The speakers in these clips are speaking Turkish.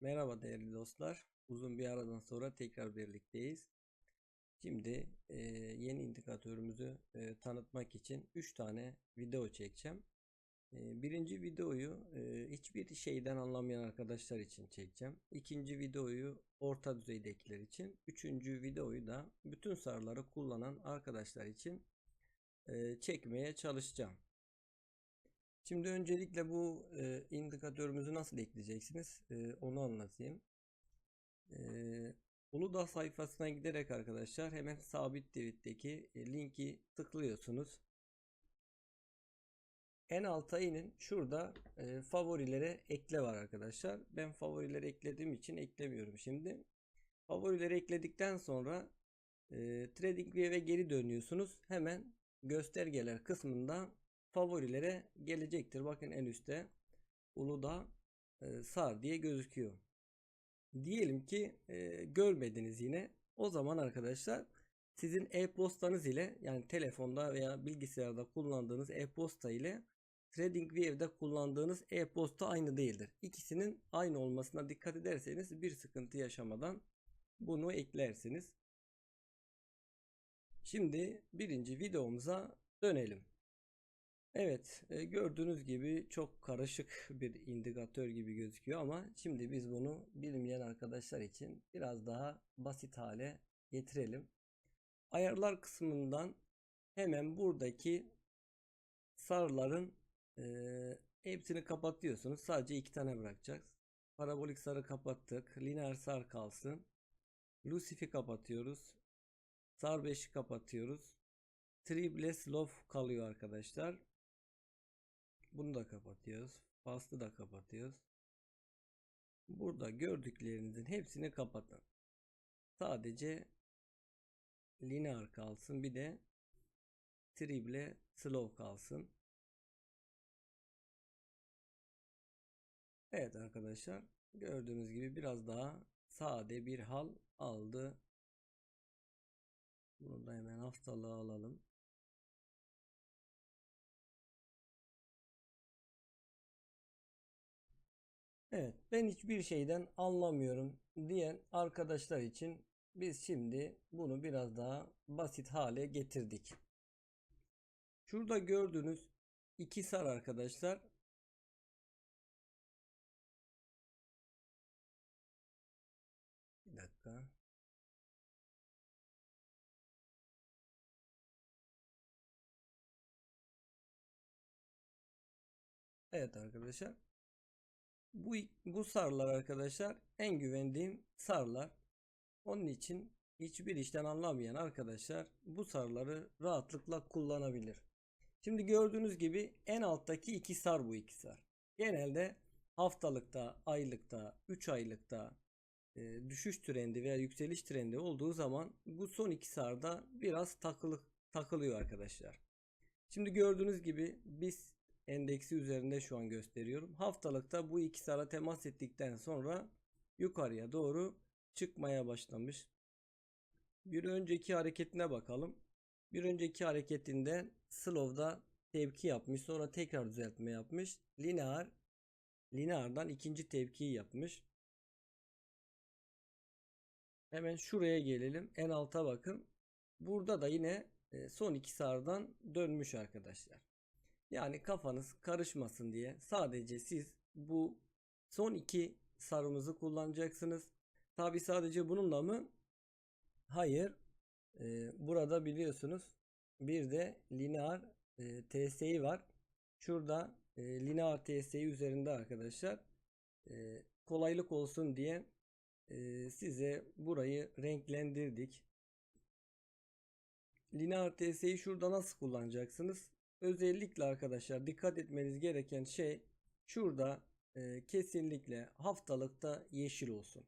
Merhaba değerli dostlar. Uzun bir aradan sonra tekrar birlikteyiz. Şimdi e, yeni indikatörümüzü e, tanıtmak için 3 tane video çekeceğim. E, birinci videoyu e, hiçbir şeyden anlamayan arkadaşlar için çekeceğim. İkinci videoyu orta düzeydekiler için. Üçüncü videoyu da bütün sarıları kullanan arkadaşlar için e, çekmeye çalışacağım. Şimdi öncelikle bu e, indikatörümüzü nasıl ekleyeceksiniz? E, onu anlatayım. E, Uludağ sayfasına giderek arkadaşlar hemen sabit tweet'teki e, linki tıklıyorsunuz. En alta inin. Şurada e, favorilere ekle var arkadaşlar. Ben favorileri eklediğim için eklemiyorum şimdi. Favorileri ekledikten sonra e, TradingView'e geri dönüyorsunuz. Hemen göstergeler kısmında favorilere gelecektir. Bakın en üstte Uludağ e, Sar diye gözüküyor. Diyelim ki e, görmediniz yine. O zaman arkadaşlar sizin e-postanız ile yani telefonda veya bilgisayarda kullandığınız e-posta ile TradingView'de kullandığınız e-posta aynı değildir. İkisinin aynı olmasına dikkat ederseniz bir sıkıntı yaşamadan bunu eklersiniz. Şimdi birinci videomuza dönelim. Evet, e, gördüğünüz gibi çok karışık bir indikatör gibi gözüküyor ama şimdi biz bunu bilmeyen arkadaşlar için biraz daha basit hale getirelim. Ayarlar kısmından hemen buradaki sarıların e, hepsini kapatıyorsunuz. Sadece iki tane bırakacağız. Parabolik sarı kapattık. Lineer sar kalsın. Lucifer'i kapatıyoruz. Sar 5'i kapatıyoruz. Triple Slow kalıyor arkadaşlar. Bunu da kapatıyoruz. Fast'ı da kapatıyoruz. Burada gördüklerinizin hepsini kapatın. Sadece linear kalsın. Bir de triple slow kalsın. Evet arkadaşlar. Gördüğünüz gibi biraz daha sade bir hal aldı. Bunu da hemen haftalığı alalım. Evet, ben hiçbir şeyden anlamıyorum diyen arkadaşlar için biz şimdi bunu biraz daha basit hale getirdik. Şurada gördüğünüz iki sar arkadaşlar. Bir dakika. Evet arkadaşlar. Bu, bu sarılar arkadaşlar en güvendiğim sarılar. Onun için hiçbir işten anlamayan arkadaşlar bu sarıları rahatlıkla kullanabilir. Şimdi gördüğünüz gibi en alttaki iki sar bu iki sar. Genelde haftalıkta, aylıkta, 3 aylıkta e, düşüş trendi veya yükseliş trendi olduğu zaman bu son iki sarda biraz takılı, takılıyor arkadaşlar. Şimdi gördüğünüz gibi biz endeksi üzerinde şu an gösteriyorum. Haftalıkta bu iki sara temas ettikten sonra yukarıya doğru çıkmaya başlamış. Bir önceki hareketine bakalım. Bir önceki hareketinde slow'da tepki yapmış. Sonra tekrar düzeltme yapmış. Linear lineardan ikinci tepkiyi yapmış. Hemen şuraya gelelim. En alta bakın. Burada da yine e, son iki sardan dönmüş arkadaşlar. Yani kafanız karışmasın diye sadece siz bu son iki sarımızı kullanacaksınız. Tabi sadece bununla mı? Hayır. Ee, burada biliyorsunuz bir de linear e, TSI var. Şurada e, linear TSI üzerinde arkadaşlar e, kolaylık olsun diye e, size burayı renklendirdik. Linear TS'yi şurada nasıl kullanacaksınız? Özellikle arkadaşlar dikkat etmeniz gereken şey şurada e, kesinlikle haftalıkta yeşil olsun.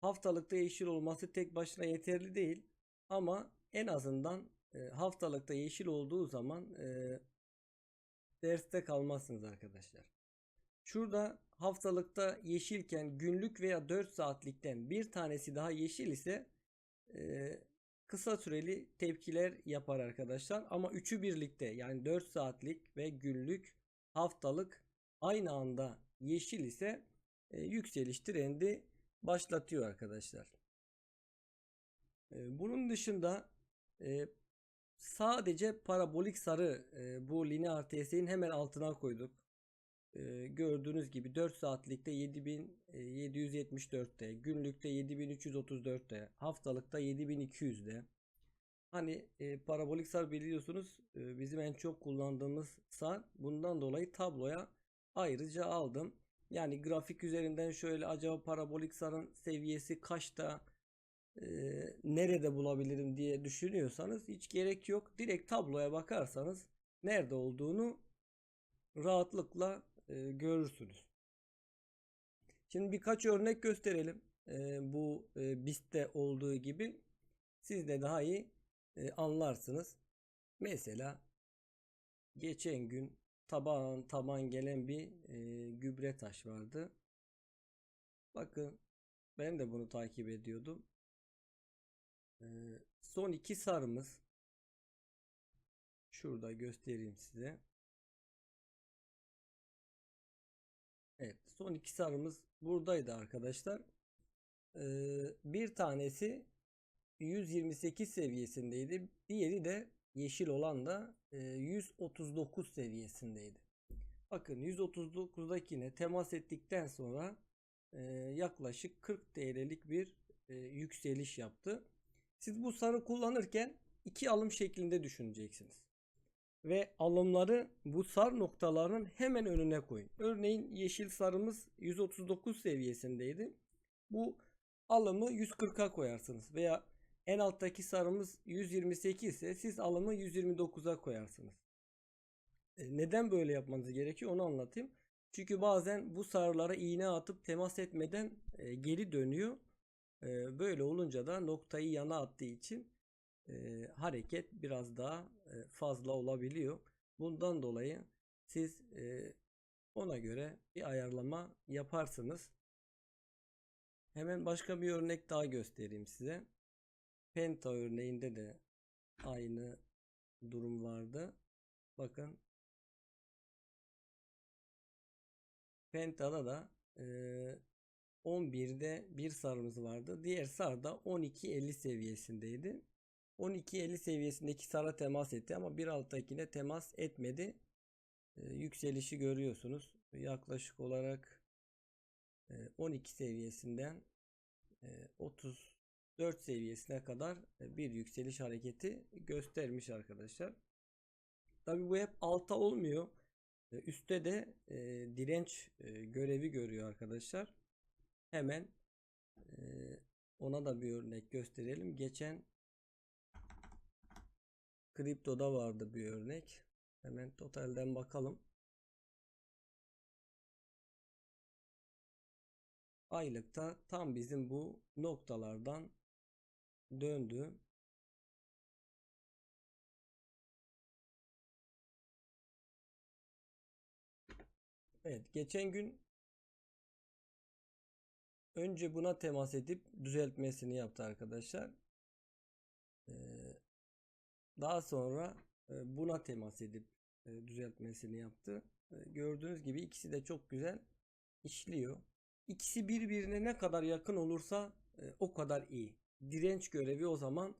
Haftalıkta yeşil olması tek başına yeterli değil ama en azından e, haftalıkta yeşil olduğu zaman e, derste kalmazsınız arkadaşlar. Şurada haftalıkta yeşilken günlük veya 4 saatlikten bir tanesi daha yeşil ise e, kısa süreli tepkiler yapar arkadaşlar. Ama üçü birlikte yani 4 saatlik ve günlük haftalık aynı anda yeşil ise e, yükseliş trendi başlatıyor arkadaşlar. E, bunun dışında e, sadece parabolik sarı e, bu linear TS'nin hemen altına koyduk. E, gördüğünüz gibi 4 saatlikte 7774'te, günlükte 7334'te, haftalıkta 7200'de. Hani e, parabolik sar biliyorsunuz e, bizim en çok kullandığımız sar. Bundan dolayı tabloya ayrıca aldım. Yani grafik üzerinden şöyle acaba parabolik sarın seviyesi kaçta e, nerede bulabilirim diye düşünüyorsanız hiç gerek yok. Direkt tabloya bakarsanız nerede olduğunu rahatlıkla e, görürsünüz. Şimdi birkaç örnek gösterelim. E, bu e, BIST'te olduğu gibi siz de daha iyi e, anlarsınız. Mesela geçen gün taban taban gelen bir e, gübre taş vardı. Bakın ben de bunu takip ediyordum. E, son iki sarımız şurada göstereyim size. Son iki sarımız buradaydı arkadaşlar. Ee, bir tanesi 128 seviyesindeydi. Diğeri de yeşil olan da 139 e, seviyesindeydi. Bakın 139'dakine temas ettikten sonra e, yaklaşık 40 TL'lik bir e, yükseliş yaptı. Siz bu sarı kullanırken iki alım şeklinde düşüneceksiniz. Ve alımları bu sar noktalarının hemen önüne koyun. Örneğin yeşil sarımız 139 seviyesindeydi. Bu alımı 140'a koyarsınız veya en alttaki sarımız 128 ise siz alımı 129'a koyarsınız. E, neden böyle yapmanız gerekiyor onu anlatayım. Çünkü bazen bu sarılara iğne atıp temas etmeden e, geri dönüyor. E, böyle olunca da noktayı yana attığı için hareket biraz daha fazla olabiliyor. Bundan dolayı siz ona göre bir ayarlama yaparsınız. Hemen başka bir örnek daha göstereyim size. Penta örneğinde de aynı durum vardı. Bakın Penta'da da e, 11'de bir sarımız vardı. Diğer sar da 12.50 seviyesindeydi. 12.50 seviyesindeki sara temas etti ama bir alttakine temas etmedi. E, yükselişi görüyorsunuz. Yaklaşık olarak e, 12 seviyesinden e, 30 4 seviyesine kadar e, bir yükseliş hareketi göstermiş arkadaşlar. Tabi bu hep alta olmuyor. E, üste de e, direnç e, görevi görüyor arkadaşlar. Hemen e, ona da bir örnek gösterelim. Geçen kriptoda vardı bir örnek. Hemen totalden bakalım. Aylıkta tam bizim bu noktalardan döndü. Evet, geçen gün önce buna temas edip düzeltmesini yaptı arkadaşlar. Daha sonra e, buna temas edip e, düzeltmesini yaptı. E, gördüğünüz gibi ikisi de çok güzel işliyor. İkisi birbirine ne kadar yakın olursa o kadar iyi direnç görevi o zaman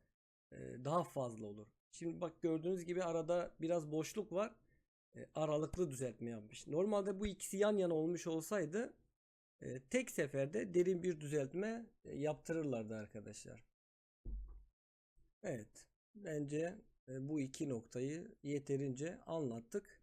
daha fazla olur. Şimdi bak gördüğünüz gibi arada biraz boşluk var. Aralıklı düzeltme yapmış. Normalde bu ikisi yan yana olmuş olsaydı tek seferde derin bir düzeltme yaptırırlardı arkadaşlar. Evet. Bence bu iki noktayı yeterince anlattık.